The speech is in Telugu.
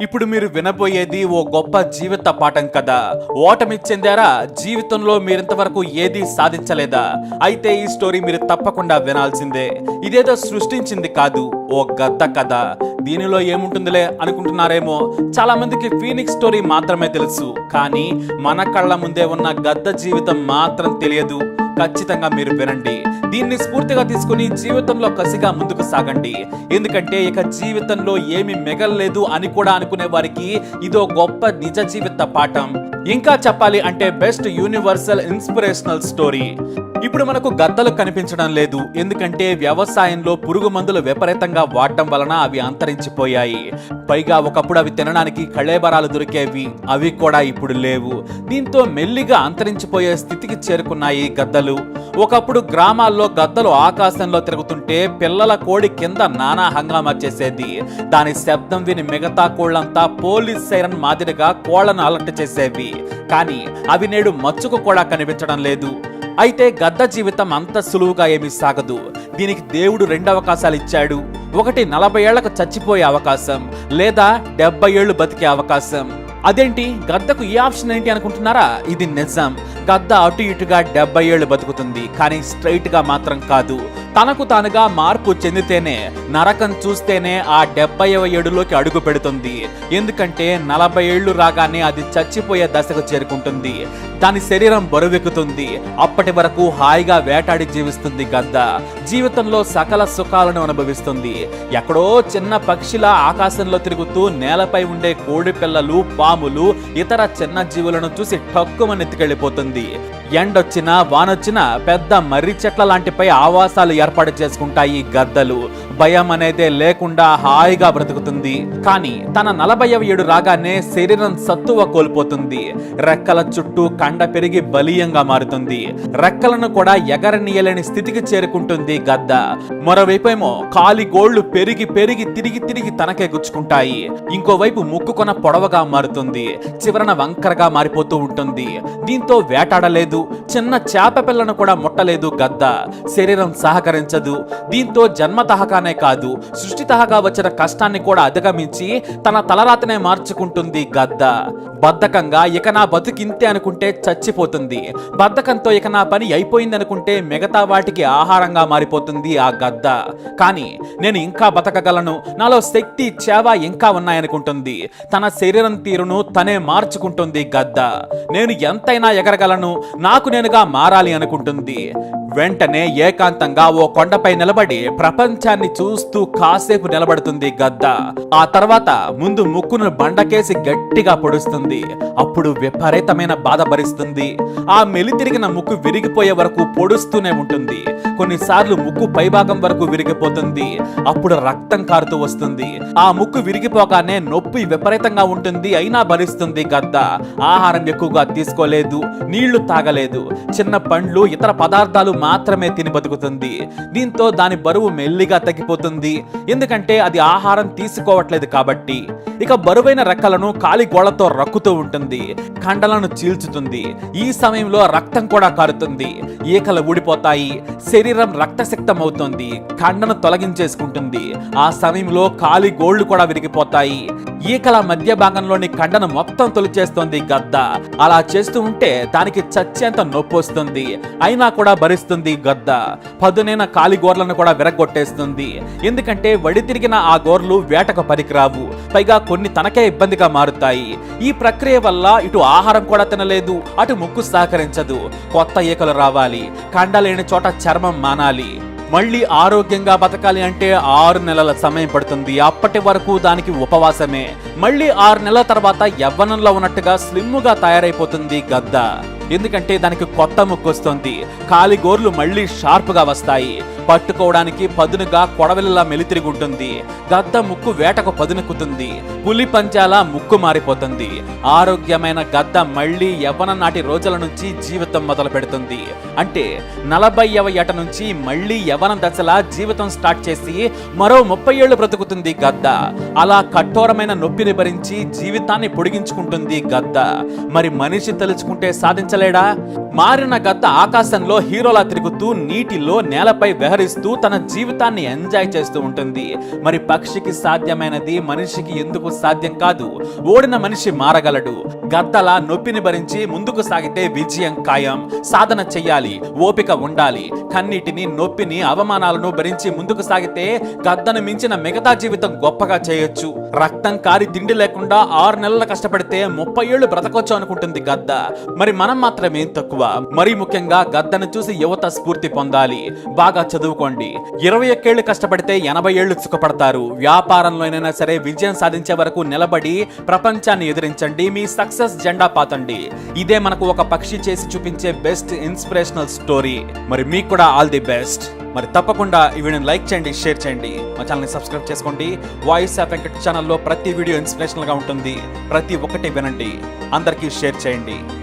ఇప్పుడు మీరు వినబోయేది ఓ గొప్ప జీవిత పాఠం కదా. ఓటమి చెందారా? జీవితంలో మీరింతవరకు ఏదీ సాధించలేదా? అయితే ఈ స్టోరీ మీరు తప్పకుండా వినాల్సిందే. ఇదేదో సృష్టించింది కాదు ఓ గద్ద కథ. దీనిలో ఏముంటుందిలే అనుకుంటున్నారేమో? చాలా మందికి ఫీనిక్స్ స్టోరీ మాత్రమే తెలుసు. కానీ మన కళ్ళ ముందే ఉన్న గద్ద జీవితం మాత్రం తెలియదు. ఖచ్చితంగా మీరు వినండి. దీన్ని స్ఫూర్తిగా తీసుకుని జీవితంలో కసిగా ముందుకు సాగండి. ఎందుకంటే ఇక జీవితంలో ఏమి మిగలలేదు అని కూడా అనుకునే వారికి ఇదో గొప్ప నిజ జీవిత పాఠం. ఇంకా చెప్పాలి అంటే బెస్ట్ యూనివర్సల్ ఇన్స్పిరేషనల్ స్టోరీ. ఇప్పుడు మనకు గద్దలు కనిపించడం లేదు. ఎందుకంటే వ్యవసాయంలో పురుగు మందులు విపరీతంగా వాడటం వలన అవి అంతరించిపోయాయి. పైగా ఒకప్పుడు అవి తినడానికి కళేబరాలు దొరికేవి. అవి కూడా ఇప్పుడు లేవు. దీంతో మెల్లిగా అంతరించిపోయే స్థితికి చేరుకున్నాయి గద్దలు. ఒకప్పుడు గ్రామాల్లో గద్దలు ఆకాశంలో తిరుగుతుంటే పిల్లల కోడి కింద నానా హంగామా చేసేది. దాని శబ్దం విని మిగతా కోళ్ళంతా పోలీస్ సైరన్ మాదిరిగా కోళ్ళను అలర్ట్ చేసేవి. కానీ అవి నేడు మచ్చుకు కూడా కనిపించడం లేదు. అయితే గద్ద జీవితం అంత సులువుగా ఏమీ సాగదు. దీనికి దేవుడు రెండు అవకాశాలు ఇచ్చాడు. ఒకటి నలభై ఏళ్ళకు చచ్చిపోయే అవకాశం లేదా డెబ్బై ఏళ్ళు బతికే అవకాశం. అదేంటి? గద్దకు ఈ ఆప్షన్ ఏంటి అనుకుంటున్నారా? ఇది నిజం. గద్ద అటు ఇటుగా డెబ్బై ఏళ్ళు బతుకుతుంది కానీ స్ట్రైట్గా మాత్రం కాదు. తనకు తానుగా మార్పు చెందితేనే నరకం చూస్తేనే ఆ డెబ్బైవ ఏడులోకి అడుగు పెడుతుంది. ఎందుకంటే నలభై ఏళ్ళు రాగానే అది చచ్చిపోయే దశకు చేరుకుంటుంది. దాని శరీరం బరువెక్కుతుంది. అప్పటి వరకు హాయిగా వేటాడి జీవిస్తుంది గద్ద. జీవితంలో సకల సుఖాలను అనుభవిస్తుంది. ఎక్కడో చిన్న పక్షిలా ఆకాశంలో తిరుగుతూ నేలపై ఉండే కోడి పిల్లలు పాములు ఇతర చిన్న జీవులను చూసి టక్కుమని ఎత్తుకెళ్ళిపోతుంది ఎండొచ్చినా వానొచ్చినా పెద్ద మర్రి చెట్ల లాంటిపై ఆవాసాలు ఏర్పాటు చేసుకుంటాయి గద్దలు. భయం అనేదే లేకుండా హాయిగా బ్రతుకుతుంది. కానీ తన నలభైవ ఏడు రాగానే శరీరం సత్తువ కోల్పోతుంది. రెక్కల చుట్టూ కండ పెరిగి బలీయంగా మారుతుంది. రెక్కలను కూడా ఎగరనీయలేని స్థితికి చేరుకుంటుంది గద్ద. మరోవైపేమో కాలి గోళ్ళు పెరిగి పెరిగి తిరిగి తిరిగి తనకే గుచ్చుకుంటాయి. ఇంకోవైపు ముక్కుకొన పొడవగా మారుతుంది. చివరన వంకరగా మారిపోతూ ఉంటుంది. దీంతో వేటాడలేదు. చిన్న చేప పిల్లను కూడా ముట్టలేదు గద్ద. శరీరం సహకరించదు. దీంతో జన్మతహకానే కాదు సృష్టితహగా వచ్చిన కష్టాన్ని కూడా అధిగమించి తన తలరాతనే మార్చుకుంటుంది గద్ద. బద్ధకంగా ఇక నా బతుకింతే అనుకుంటే చచ్చిపోతుంది. బద్ధకంతో ఇక నా పని అయిపోయింది అనుకుంటే మిగతా వాటికి ఆహారంగా మారిపోతుంది ఆ గద్ద. కానీ నేను ఇంకా బతకగలను. నాలో శక్తి చేవ ఇంకా ఉన్నాయనుకుంటుంది. తన శరీరం తీరును తనే మార్చుకుంటుంది గద్ద. నేను ఎంతైనా ఎగరగలను. నాకు నేనుగా మారాలి అనుకుంటుంది. వెంటనే ఏకాంతంగా ఓ కొండపై నిలబడి ప్రపంచాన్ని చూస్తూ కాసేపు నిలబడుతుంది గద్ద. ఆ తర్వాత ముందు ముక్కును బండకేసి గట్టిగా పొడుస్తుంది. అప్పుడు విపరీతమైన బాధ భరిస్తుంది. ఆ మెలి తిరిగిన ముక్కు విరిగిపోయే వరకు పొడుస్తూనే ఉంటుంది. కొన్నిసార్లు ముక్కు పైభాగం వరకు విరిగిపోతుంది. అప్పుడు రక్తం కారుతూ వస్తుంది. ఆ ముక్కు విరిగిపోగానే నొప్పి విపరీతంగా ఉంటుంది అయినా భరిస్తుంది గద్ద. ఆహారం ఎక్కువగా తీసుకోలేదు నీళ్ళు తాగలేదు. చిన్న పండ్లు ఇతర పదార్థాలు మాత్రమే తిని బతుకుతుంది. దీంతో దాని బరువు మెల్లిగా తగ్గిపోతుంది. ఎందుకంటే అది ఆహారం తీసుకోవట్లేదు కాబట్టి. ఇక బరువైన రెక్కలను కాలి గోళ్ళతో రక్కుతూ ఉంటుంది. కండలను చీల్చుతుంది. ఈ సమయంలో రక్తం కూడా కారుతుంది. ఈకలు ఊడిపోతాయి. శరీరం రక్తశక్తమవుతుంది కండను తొలగించేసుకుంటుంది. ఆ సమయంలో ఖాళీ గోళ్ళు కూడా విరిగిపోతాయి. ఈకల మధ్య భాగంలోని కండను మొత్తం తొలిచేస్తోంది గద్ద. అలా చేస్తూ ఉంటే దానికి చచ్చేంత నొప్పి వస్తుంది. అయినా కూడా భరిస్తుంది గద్ద. పదునైన కాలి గోర్లను కూడా విరగొట్టేస్తుంది ఎందుకంటే వడి తిరిగిన ఆ గోర్లు వేటకు పనికిరావు పైగా కొన్ని తనకే ఇబ్బందిగా మారుతాయి. ఈ ప్రక్రియ వల్ల ఇటు ఆహారం కూడా తినలేదు అటు ముక్కు సహకరించదు. కొత్త ఈకలు రావాలి. కండ లేని చోట చర్మ మానాలి. మళ్ళీ ఆరోగ్యంగా బతకాలి అంటే ఆరు నెలల సమయం పడుతుంది. అప్పటి వరకు దానికి ఉపవాసమే. మళ్ళీ ఆరు నెలల తర్వాత యవ్వనంలో ఉన్నట్టుగా స్లిమ్గా తయారైపోతుంది గద్ద. ఎందుకంటే దానికి కొత్త ముక్కు వస్తుంది. కాలి గోర్లు మళ్ళీ షార్ప్గా వస్తాయి. పట్టుకోవడానికి పదునుగా కొడవలిలా మెలితిరిగి ఉంటుంది. గద్ద ముక్కు వేటకు పదునుకుతుంది. పులి పంచాల ముక్కు మారిపోతుంది. ఆరోగ్యమైన గద్ద మళ్ళీ యవ్వన నాటి రోజుల నుంచి జీవితం మొదలు పెడుతుంది అంటే నలభైవ ఏట నుంచి మళ్ళీ యవ్వన దశలా జీవితం స్టార్ట్ చేసి మరో ముప్పై ఏళ్ళు బ్రతుకుతుంది గద్ద. అలా కఠోరమైన నొప్పిని భరించి జీవితాన్ని పొడిగించుకుంటుంది గద్ద. మరి మనిషి తలుచుకుంటే సాధించలేడా? మారిన గద్ద ఆకాశంలో హీరోలా తిరుగుతూ నీటిలో నేలపై విహరిస్తూ తన జీవితాన్ని ఎంజాయ్ చేస్తూ ఉంటుంది. మరి పక్షికి సాధ్యమైనది మనిషికి ఎందుకు సాధ్యం కాదు? ఓడిన మనిషి మారగలడు. గద్దల నొప్పిని భరించి ముందుకు సాగితే విజయం ఖాయం. సాధన చెయ్యాలి ఓపిక ఉండాలి. కన్నీటిని నొప్పిని అవమానాలను భరించి ముందుకు సాగితే గద్దను మించిన మిగతా జీవితం గొప్పగా చేయొచ్చు. రక్తం కారి తిండి లేకుండా ఆరు నెలలు కష్టపడితే ముప్పై ఏళ్ళు బ్రతకొచ్చు అనుకుంటుంది గద్ద. మరి మనం మాత్రమే తక్కువ? మరీ ముఖ్యంగా గద్దను చూసి యువత స్ఫూర్తి పొందాలి. బాగా చదువుకోండి. ఇరవై ఒక్కేళ్ళు కష్టపడితే ఎనభై ఏళ్ళు సుఖపడతారు. వ్యాపారంలోనైనా సరే విజయం సాధించే వరకు నిలబడి ప్రపంచాన్ని ఎదిరించండి. మీ సక్సెస్ జెండా పాతండి. ఇదే మనకు ఒక పక్షి చేసి చూపించే బెస్ట్ ఇన్స్పిరేషనల్ స్టోరీ. మరి మీకు కూడా ఆల్ ది బెస్ట్. మరి తప్పకుండా ఈ వీడియోని లైక్ చేయండి షేర్ చేయండి. మా ఛానల్ని సబ్స్క్రైబ్ చేసుకోండి. వాయిస్ ఆఫ్ వెంకట్ ఛానల్లో ప్రతి వీడియో ఇన్స్పిరేషనల్గా ఉంటుంది. ప్రతి ఒక్కటి వినండి. అందరికీ షేర్ చేయండి.